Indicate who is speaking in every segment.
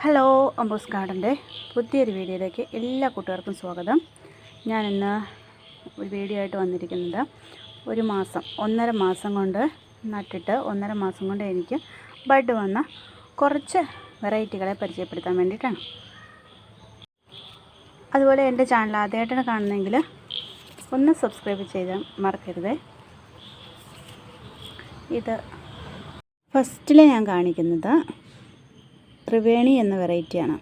Speaker 1: Hello അംബോസ് ഗാർഡന്റെ പുതിയൊരു വീഡിയോയിലേക്ക് എല്ലാ കൂട്ടുകാർക്കും സ്വാഗതം. ഞാൻ ഇന്ന് ഒരു വീഡിയോ ആയിട്ട് വന്നിരിക്കുന്നത് ഒരു മാസം ഒന്നര മാസം കൊണ്ട് നട്ടിട്ട് ഒന്നര മാസം കൊണ്ട് എനിക്ക് ബഡ് വന്ന കുറച്ച് വെറൈറ്റികളെ പരിചയപ്പെടുത്താൻ വേണ്ടിയിട്ടാണ്. അതുപോലെ എന്റെ ചാനൽ ആദ്യമായിട്ടാണ് കാണുന്നതെങ്കിൽ ഒന്ന് സബ്സ്ക്രൈബ് ചെയ്താൽ മറക്കരുത്. ഇത് ഫസ്റ്റിൽ ഞാൻ കാണിക്കുന്നത് ത്രിവേണി എന്ന വെറൈറ്റിയാണ്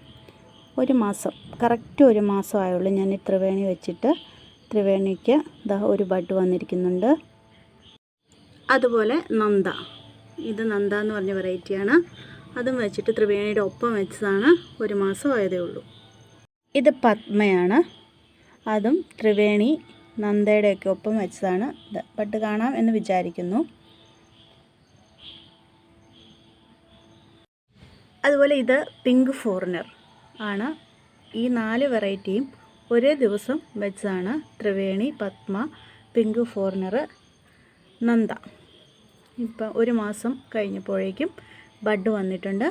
Speaker 1: ഒരു മാസം കറക്റ്റ് ഒരു മാസമായുള്ളൂ ഞാൻ ഈ ത്രിവേണി വെച്ചിട്ട്. ത്രിവേണിക്ക് ദാ ഒരു ബഡ് വന്നിരിക്കുന്നുണ്ട്. അതുപോലെ നന്ദ. ഇത് നന്ദ എന്ന് പറഞ്ഞ വെറൈറ്റിയാണ് അതും വെച്ചിട്ട് ത്രിവേണിയുടെ ഒപ്പം വെച്ചതാണ് ഒരു മാസം ആയതേ ഉള്ളൂ. ഇത് പത്മയാണ്. അതും ത്രിവേണി നന്ദയുടെയൊക്കെ ഒപ്പം വെച്ചതാണ്. ബഡ് കാണാം എന്ന് വിചാരിക്കുന്നു. അതുപോലെ ഇത് പിങ്ക് ഫോറിനർ ആണ്. ഈ നാല് വെറൈറ്റിയും ഒരേ ദിവസം വെച്ചാണ് ത്രിവേണി പത്മ പിങ്ക് ഫോറിനർ നന്ദ. ഇപ്പം ഒരു മാസം കഴിഞ്ഞപ്പോഴേക്കും ബഡ് വന്നിട്ടുണ്ട്.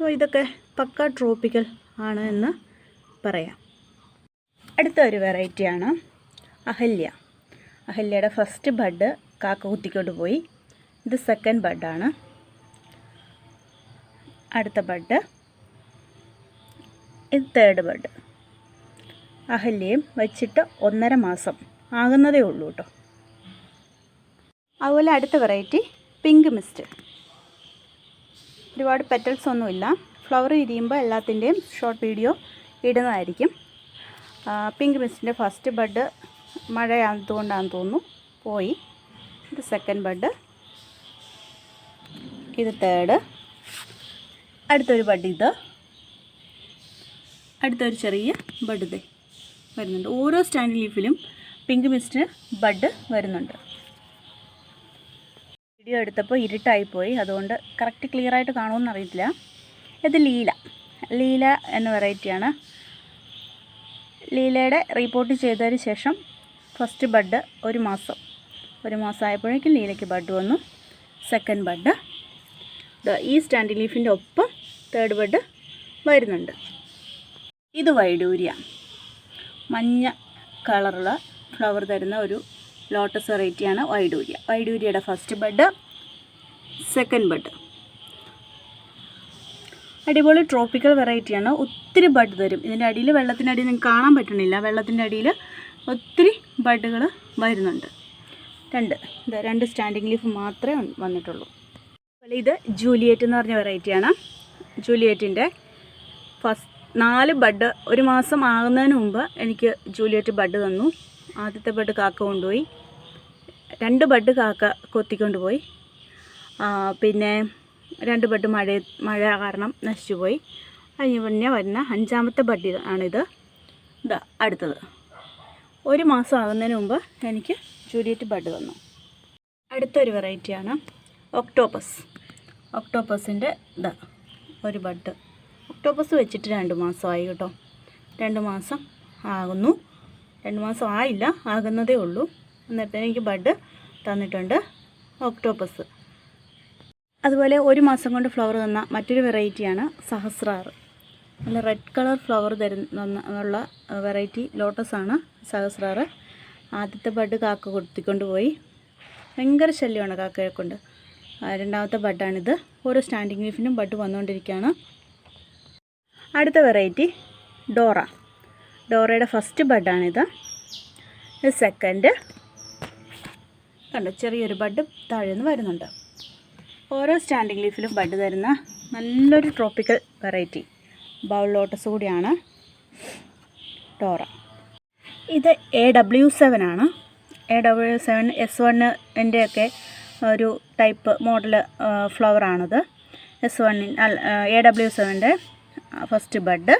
Speaker 1: ഇതൊക്കെ പക്ക ട്രോപ്പിക്കൽ ആണ് എന്ന് പറയാം. അടുത്ത ഒരു വെറൈറ്റിയാണ് അഹല്യ. അഹല്യയുടെ ഫസ്റ്റ് ബഡ് കാക്ക കുത്തിക്കൊണ്ട് പോയി. ഇത് സെക്കൻഡ് ബഡാണ് അടുത്ത ബഡ്. ഇത് തേർഡ് ബഡ്. അഹല്യയും വെച്ചിട്ട് ഒന്നര മാസം ആകുന്നതേ ഉള്ളൂ കേട്ടോ അതുപോലെ അടുത്ത വെറൈറ്റി പിങ്ക് മിസ്റ്റ് ഒരുപാട് പെറ്റൽസ് ഒന്നുമില്ല ഫ്ലവർ വിരിയുമ്പോൾ എല്ലാത്തിന്റെയും ഷോർട്ട് വീഡിയോ ഇടുന്നതായിരിക്കും. പിങ്ക് മിസ്റ്റിന്റെ ഫസ്റ്റ് ബഡ് മഴയായതുകൊണ്ടാണെന്ന് തോന്നുന്നു. പോയി. ഇത് സെക്കൻഡ് ബഡ്. ഇത് തേർഡ് അടുത്തൊരു ബഡ് ഇത്. അടുത്തൊരു ചെറിയ ബഡ് ഇത് വരുന്നുണ്ട്. ഓരോ സ്റ്റാൻഡ് ലീഫിലും പിങ്ക് മിസ്റ്റ് ബഡ് വരുന്നുണ്ട്. വീഡിയോ എടുത്തപ്പോൾ ഇരുട്ടായിപ്പോയി. അതുകൊണ്ട് കറക്റ്റ് ക്ലിയർ ആയിട്ട് കാണുമെന്ന് അറിയില്ല ഇത് ലീല. ലീല എന്ന വെറൈറ്റിയാണ് ലീലയുടെ റിപ്പോർട്ട് ചെയ്തതിന് ശേഷം ഫസ്റ്റ് ബഡ് ഒരു മാസം. ഒരു മാസം ആയപ്പോഴേക്കും ലീലയ്ക്ക് ബഡ് വന്നു. Second bud. ഈ സ്റ്റാൻഡ് ലീഫിന്റെ ഒപ്പം തേർഡ് ബഡ് വരുന്നുണ്ട്. ഇത് വൈഡൂര്യ. മഞ്ഞ കളറുള്ള ഫ്ലവർ തരുന്ന ഒരു ലോട്ടസ് വെറൈറ്റിയാണ് വൈഡൂര്യ. വൈഡൂര്യയുടെ ഫസ്റ്റ് ബഡ് സെക്കൻഡ് ബഡ് അടിപൊളി ട്രോപ്പിക്കൽ വെറൈറ്റിയാണ് ഒത്തിരി ബഡ് തരും. ഇതിന്റെ അടിയിൽ വെള്ളത്തിന്റെ അടിയിൽ നിങ്ങൾക്ക് കാണാൻ പറ്റണില്ല. വെള്ളത്തിന്റെ അടിയിൽ ഒത്തിരി ബഡുകൾ വരുന്നുണ്ട്. രണ്ട്. രണ്ട് സ്റ്റാൻഡിങ് ലീഫ് മാത്രമേ വന്നിട്ടുള്ളൂ. അതുപോലെ ഇത് ജൂലിയറ്റ് എന്ന് പറഞ്ഞ വെറൈറ്റിയാണ് ജൂലിയറ്റിന്റെ ഫസ്റ്റ് നാല് ബഡ് ഒരു മാസം ആകുന്നതിന് മുമ്പ് എനിക്ക് ജൂലിയറ്റ് ബഡ് തന്നു. ആദ്യത്തെ ബഡ് കാക്ക കൊണ്ടുപോയി. രണ്ട് ബഡ് കാക്ക കൊത്തിക്കൊണ്ട് പോയി പിന്നെ രണ്ട് ബഡ് മഴ മഴ കാരണം നശിച്ചു പോയി അതിന് പിന്നെ വരുന്ന അഞ്ചാമത്തെ ബഡ് ആണിത്. ഇതാ അടുത്തത്. ഒരു മാസം ആകുന്നതിന് മുമ്പ് എനിക്ക് ജൂലിയറ്റ് ബഡ് തന്നു. അടുത്തൊരു വെറൈറ്റിയാണ് ഒക്ടോപ്പസ്. ഒക്ടോപ്പസിന്റെ ഇതാ ഒരു ബഡ്. ഒക്ടോപ്പസ് വെച്ചിട്ട് രണ്ട് മാസമായി കേട്ടോ. രണ്ട് മാസം ആകുന്നു. രണ്ട് മാസം ആയില്ല ആകുന്നതേ ഉള്ളൂ. അന്നേരത്തേന് എനിക്ക് ബഡ് തന്നിട്ടുണ്ട് ഒക്ടോപ്പസ്. അതുപോലെ ഒരു മാസം കൊണ്ട് ഫ്ലവർ തന്ന മറ്റൊരു വെറൈറ്റിയാണ് സഹസ്രാറ് നല്ല റെഡ് കളർ ഫ്ലവർ തരുന്ന വെറൈറ്റി ലോട്ടസാണ് സഹസ്രാറ് ആദ്യത്തെ ബഡ് കാക്ക കൊടുത്തിക്കൊണ്ട് പോയി ഭയങ്കര ശല്യമാണ് കാക്കയെ കൊണ്ട്. രണ്ടാമത്തെ ബഡാണിത് ഓരോ സ്റ്റാൻഡിങ് ലീഫിനും ബഡ് വന്നുകൊണ്ടിരിക്കുകയാണ്. അടുത്ത വെറൈറ്റി ഡോറ. ഡോറയുടെ ഫസ്റ്റ് ബഡാണിത് സെക്കൻഡ് കണ്ടോ ചെറിയൊരു ബഡ് താഴെ നിന്ന് വരുന്നുണ്ട്. ഓരോ സ്റ്റാൻഡിങ് ലീഫിലും ബഡ് തരുന്ന നല്ലൊരു ട്രോപ്പിക്കൽ വെറൈറ്റി. ബൗൾ ലോട്ടസ് കൂടിയാണ് ഡോറ. ഇത് എ ഡബ്ല്യു സെവൻ ആണ്. എ ഡബ്ല്യു സെവൻ എസ് വണ്ണിന്റെ ഒക്കെ ഒരു ടൈപ്പ് മോഡൽ ഫ്ലവർ ഫ്ലവറാണിത്. എസ് വണ്ണിൻ എ ഡബ്ല്യു സെവന്റെ ഫസ്റ്റ് ബഡ്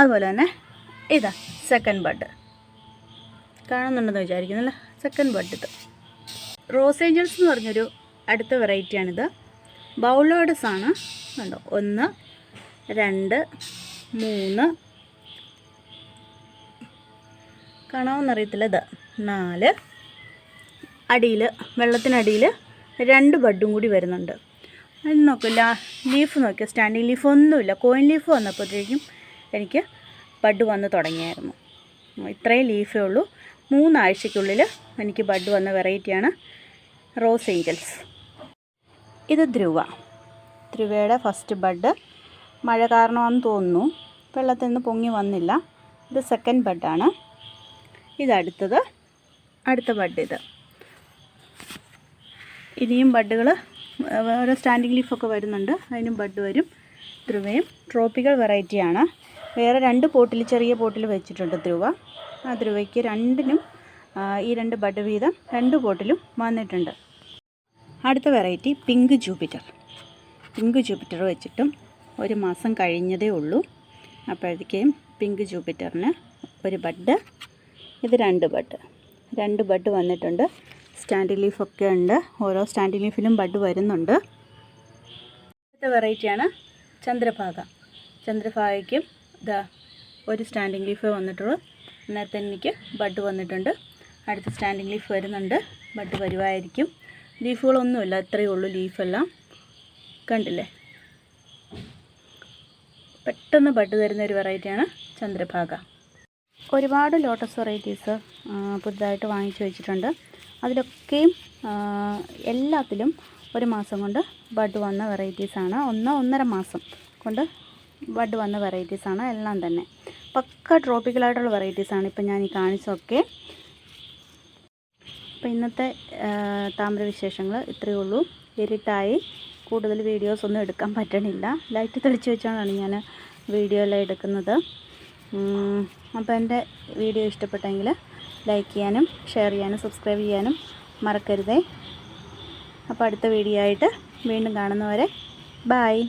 Speaker 1: അതുപോലെ തന്നെ ഇതാ സെക്കൻഡ് ബഡ് കാണുന്നുണ്ടെന്ന് വിചാരിക്കുന്നല്ലേ. സെക്കൻഡ് ബഡ് ഇത്. റോസ് ഏഞ്ചൽസ് എന്ന് പറഞ്ഞൊരു അടുത്ത വെറൈറ്റിയാണിത് ബൗളോഡസ് ആണ്. കണ്ടോ? ഒന്ന് രണ്ട് മൂന്ന്. കാണാമെന്നറിയത്തില്ല ഇത്. നാല്. അടിയിൽ വെള്ളത്തിനടിയിൽ രണ്ട് ബഡും കൂടി വരുന്നുണ്ട്. അത് നോക്കില്ല ലീഫ് നോക്കിയാൽ സ്റ്റാൻഡിങ് ലീഫ് ഒന്നുമില്ല. കോയിൻ ലീഫ് വന്നപ്പോഴത്തേക്കും എനിക്ക് ബഡ് വന്ന് തുടങ്ങിയായിരുന്നു. ഇത്രയും ലീഫേ ഉള്ളൂ. മൂന്നാഴ്ചയ്ക്കുള്ളിൽ എനിക്ക് ബഡ് വന്ന വെറൈറ്റിയാണ് റോസ് ഏഞ്ചൽസ്. ഇത് ധ്രുവ. ധ്രുവയുടെ ഫസ്റ്റ് ബഡ്. മഴ കാരണമാണെന്ന് തോന്നുന്നു. വെള്ളത്തിൽ നിന്ന് പൊങ്ങി വന്നില്ല. ഇത് സെക്കൻഡ് ബഡാണ്. ഇതടുത്തത് അടുത്ത ബഡ് ഇത്. ഇനിയും ബഡ്ഡുകൾ ഓരോ സ്റ്റാൻഡിങ് ലീഫൊക്കെ വരുന്നുണ്ട്. അതിനും ബഡ് വരും ധ്രുവയും. ട്രോപ്പിക്കൽ വെറൈറ്റിയാണ്. വേറെ രണ്ട് പോട്ടിൽ ചെറിയ പോട്ടിൽ വെച്ചിട്ടുണ്ട് ധ്രുവ. ആ ധ്രുവയ്ക്ക് രണ്ടിനും ഈ രണ്ട് ബഡ് വീതം രണ്ട് പോട്ടിലും വന്നിട്ടുണ്ട്. അടുത്ത variety pink jupiter. Pink jupiter വെച്ചിട്ടും ഒരു മാസം കഴിഞ്ഞതേ ഉള്ളൂ. അപ്പോഴത്തേക്കും പിങ്ക് ജൂപ്പിറ്ററിന് ഒരു ബഡ് ഇത് രണ്ട് ബഡ്. രണ്ട് ബഡ് വന്നിട്ടുണ്ട്. സ്റ്റാൻഡ് ലീഫൊക്കെ ഉണ്ട്. ഓരോ സ്റ്റാൻഡ് ലീഫിലും ബഡ് വരുന്നുണ്ട്. അടുത്ത വെറൈറ്റിയാണ് ചന്ദ്രഭാഗ. ചന്ദ്രഭാഗയ്ക്കും ഇതാ ഒരു സ്റ്റാൻഡിങ് ലീഫ് വന്നിട്ടുള്ളൂ. നേരത്തെ എനിക്ക് ബഡ് വന്നിട്ടുണ്ട്. അടുത്ത സ്റ്റാൻഡിങ് ലീഫ് വരുന്നുണ്ട്. ബഡ് വരുവായിരിക്കും. ലീഫുകളൊന്നുമില്ല ഇത്രയേ ഉള്ളൂ ലീഫെല്ലാം. കണ്ടില്ലേ? പെട്ടെന്ന് ബഡ് തരുന്ന ഒരു വെറൈറ്റിയാണ് ചന്ദ്രഭാഗ. ഒരുപാട് ലോട്ടസ് വെറൈറ്റീസ് പുതുതായിട്ട് വാങ്ങിച്ചു വെച്ചിട്ടുണ്ട്. അതിലൊക്കെയും എല്ലാത്തിലും ഒരു മാസം കൊണ്ട് ബഡ് വന്ന വെറൈറ്റീസാണ് ഒന്ന് ഒന്നര മാസം കൊണ്ട് ബഡ് വന്ന വെറൈറ്റീസാണ് എല്ലാം തന്നെ. പക്ക ട്രോപ്പിക്കലായിട്ടുള്ള വെറൈറ്റീസാണ് ഇപ്പം ഞാൻ ഈ കാണിച്ചൊക്കെ അപ്പോൾ ഇന്നത്തെ താമ്രവിശേഷങ്ങൾ ഇത്രയേ ഉള്ളൂ. ഇരുട്ടായി. കൂടുതൽ വീഡിയോസ് ഒന്നും എടുക്കാൻ പറ്റണില്ല. ലൈറ്റ് തെളിച്ച് വെച്ചാണ് ഞാൻ വീഡിയോ എല്ലാം എടുക്കുന്നത്. അപ്പോൾ എന്റെ വീഡിയോ ഇഷ്ടപ്പെട്ടെങ്കിൽ ലൈക്ക് ചെയ്യാനും ഷെയർ ചെയ്യാനും സബ്സ്ക്രൈബ് ചെയ്യാനും മറക്കരുതേ. അപ്പോൾ അടുത്ത വീഡിയോ ആയിട്ട് വീണ്ടും കാണുന്നവരെ ബായ്